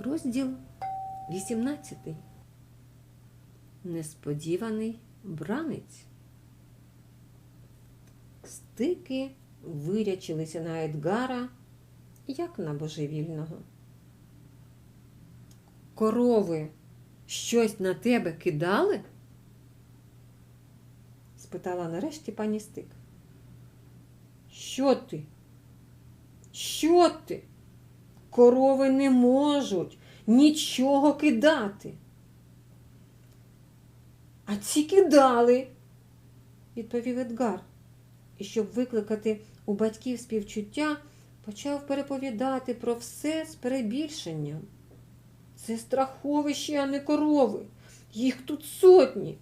Розділ 18. Несподіваний бранець. Стики вирячилися на Едгара, як на божевільного. Корови щось на тебе кидали? спитала нарешті пані Стик. Що ти? Що ти? Корови не можуть нічого кидати. А ці кидали, відповів Едгар. І щоб викликати у батьків співчуття, почав переповідати про все з перебільшенням. Це страховище, а не корови. Їх тут сотні.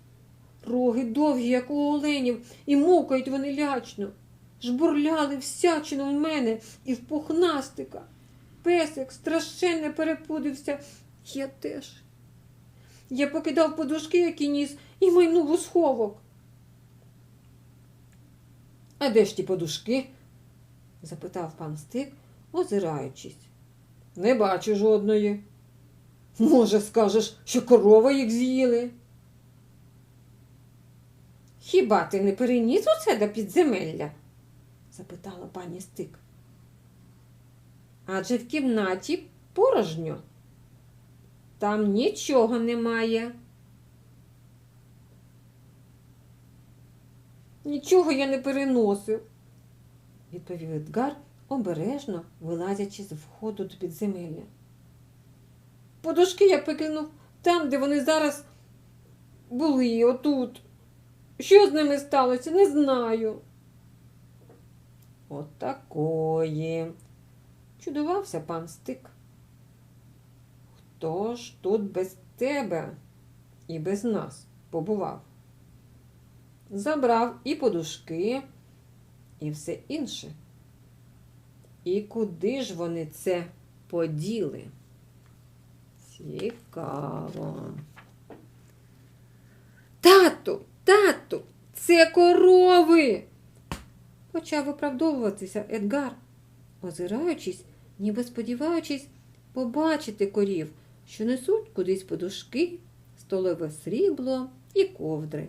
Роги довгі, як у оленів, і мукають вони лячно. Жбурляли всячину в мене і в пухнастика. Песик страшенно перепудився. Я теж. Я покидав подушки, які ніс, і майнув у сховок. А де ж ті подушки? запитав пан Стик, озираючись. Не бачу жодної. Може, скажеш, що корова їх з'їли? Хіба ти не переніс усе до підземелля? запитала пані Стик. Адже в кімнаті порожньо. Там нічого немає. Нічого я не переносив, відповів Едгар, обережно вилазячи з входу до підземелля. Подушки я покинув там, де вони зараз були, отут. Що з ними сталося, не знаю. Отакої. Чудувався пан Стик. Хто ж тут без тебе і без нас побував? Забрав і подушки, і все інше. І куди ж вони це поділи? Цікаво. Тату, тату, це корови. Почав виправдовуватися Едгар, озираючись, ніби сподіваючись побачити корів, що несуть кудись подушки, столове срібло і ковдри.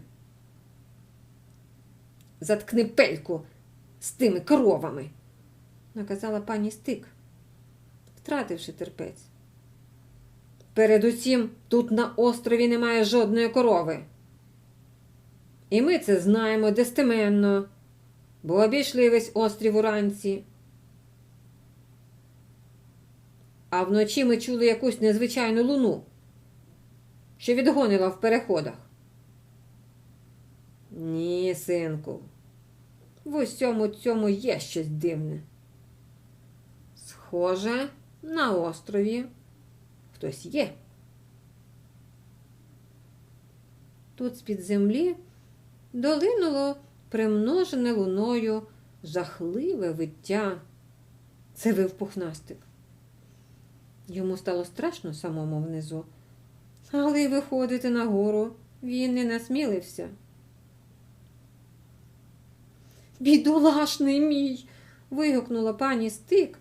Заткни пельку з тими коровами, наказала пані Стик, втративши терпець. Передусім, тут на острові немає жодної корови. І ми це знаємо достеменно, бо обійшли весь острів уранці. А вночі ми чули якусь незвичайну луну, що відгонила в переходах. Ні, синку, в усьому цьому є щось дивне. Схоже, на острові хтось є. Тут з-під землі долинуло примножене луною жахливе виття. Це вив. Йому стало страшно самому внизу, але й виходити нагору він не насмілився. Бідолашний мій. вигукнула пані Стик,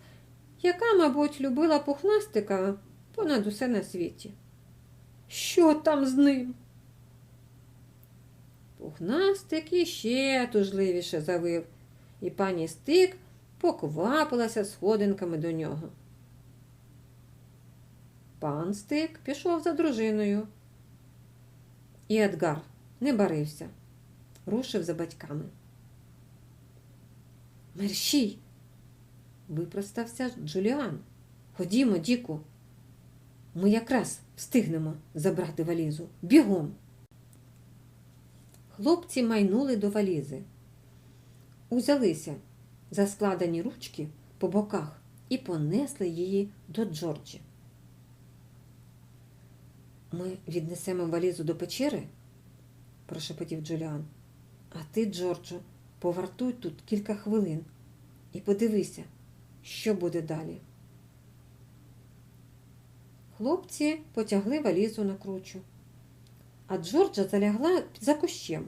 яка, мабуть, любила пухнастика понад усе на світі. Що там з ним? Пухнастик іще тужливіше завив, і пані Стик поквапилася сходинками до нього. Пан Стик пішов за дружиною. І Едгар не барився, рушив за батьками. Мерщій, випростався Джуліан. Ходімо, Діку. Ми якраз встигнемо забрати валізу. Бігом. Хлопці майнули до валізи, узялися за складені ручки по боках і понесли її до Джорджі. Ми віднесемо валізу до печери, прошепотів Джуліан. А ти, Джорджу, повартуй тут кілька хвилин і подивися, що буде далі. Хлопці потягли валізу на кручу, а Джорджа залягла за кущем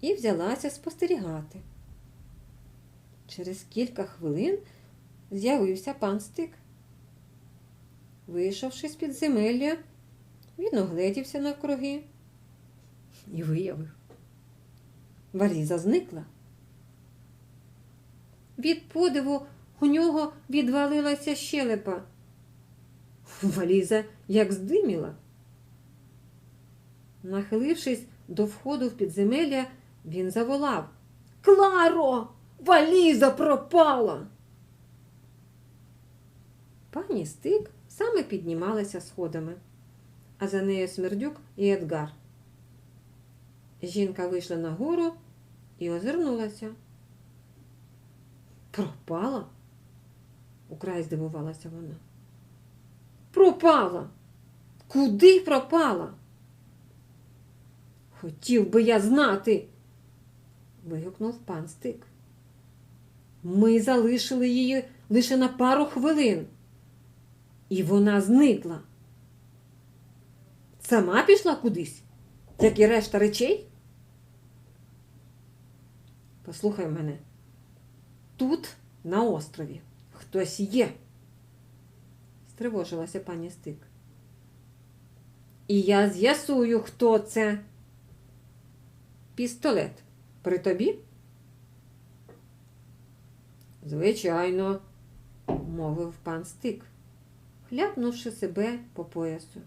і взялася спостерігати. Через кілька хвилин з'явився пан Стик. вийшовши з підземелля, він огледівся навкруги і виявив. Валіза зникла. Від подиву у нього відвалилася щелепа. Валіза як здиміла. Нахилившись до входу в підземелля, він заволав Кларо! Валіза пропала! Пані Стик саме піднімалася сходами, а за нею Смердюк і Едгар. Жінка вийшла нагору і озирнулася. Пропала? украй здивувалася вона. Пропала. Куди пропала? Хотів би я знати. вигукнув пан Стик. Ми залишили її лише на пару хвилин. І вона зникла. Сама пішла кудись, як і решта речей? Послухай мене. Тут, на острові, хтось є, стривожилася пані Стик. І я з'ясую, хто це. Пістолет при тобі? Звичайно, мовив пан Стик, хляпнувши себе по поясу.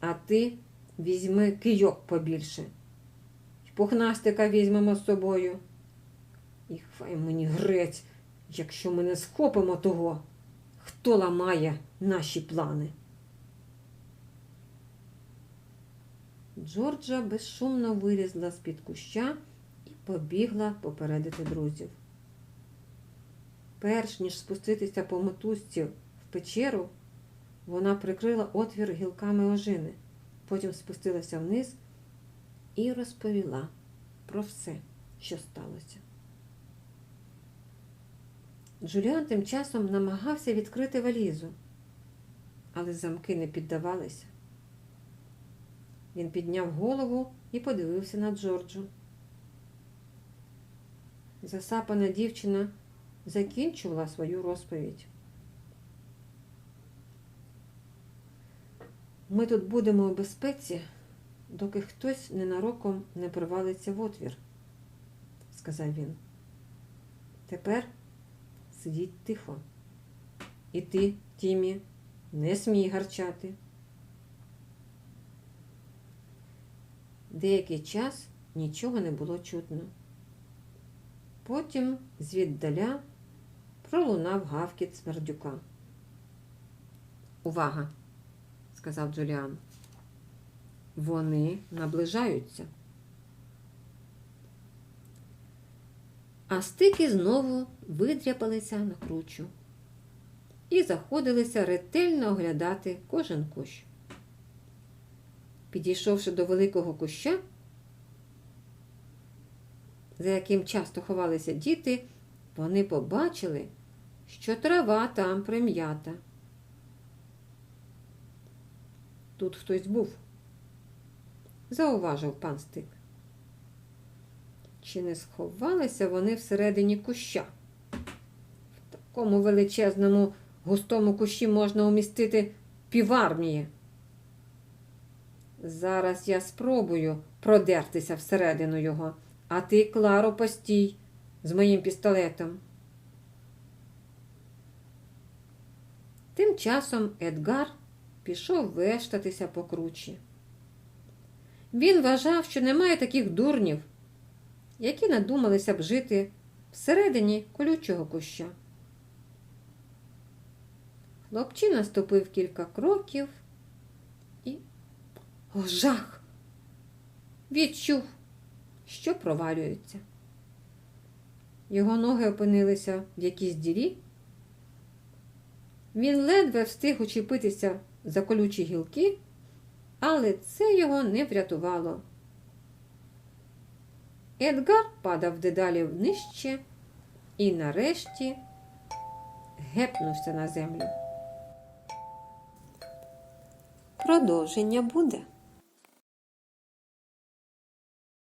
А ти візьми кийок побільше. Пухнастика візьмемо з собою. І хай мені грець, якщо ми не схопимо того, хто ламає наші плани. Джорджа безшумно вилізла з-під куща і побігла попередити друзів. Перш ніж спуститися по мотузці в печеру, вона прикрила отвір гілками ожини, потім спустилася вниз і розповіла про все, що сталося. Джуліан тим часом намагався відкрити валізу, але замки не піддавалися. Він підняв голову і подивився на Джорджу. Засапана дівчина закінчувала свою розповідь. Ми тут будемо у безпеці, доки хтось ненароком не провалиться в отвір, сказав він. Тепер сидіть тихо. І ти, Тімі, не смій гарчати. Деякий час нічого не було чутно. Потім звіддаля пролунав гавкіт смердюка. Увага! Сказав Джуліан. Вони наближаються. А стики знову видряпалися на кручу і заходилися ретельно оглядати кожен кущ. Підійшовши до великого куща, за яким часто ховалися діти, вони побачили, що трава там прим'ята. Тут хтось був, зауважив пан Стик. Чи не сховалися вони всередині куща? В такому величезному густому кущі можна умістити півармії. Зараз я спробую продертися всередину його, а ти, Кларо, постій з моїм пістолетом. Тим часом Едгар пішов вештатися по кручі. Він вважав, що немає таких дурнів, які надумалися б жити всередині колючого куща. Хлопчина ступив кілька кроків і о, жах! Відчув, що провалюється. Його ноги опинилися в якійсь дірі. Він ледве встиг учепитися за колючі гілки, але це його не врятувало. Едгар падав дедалі нижче і нарешті гепнувся на землю. Продовження буде.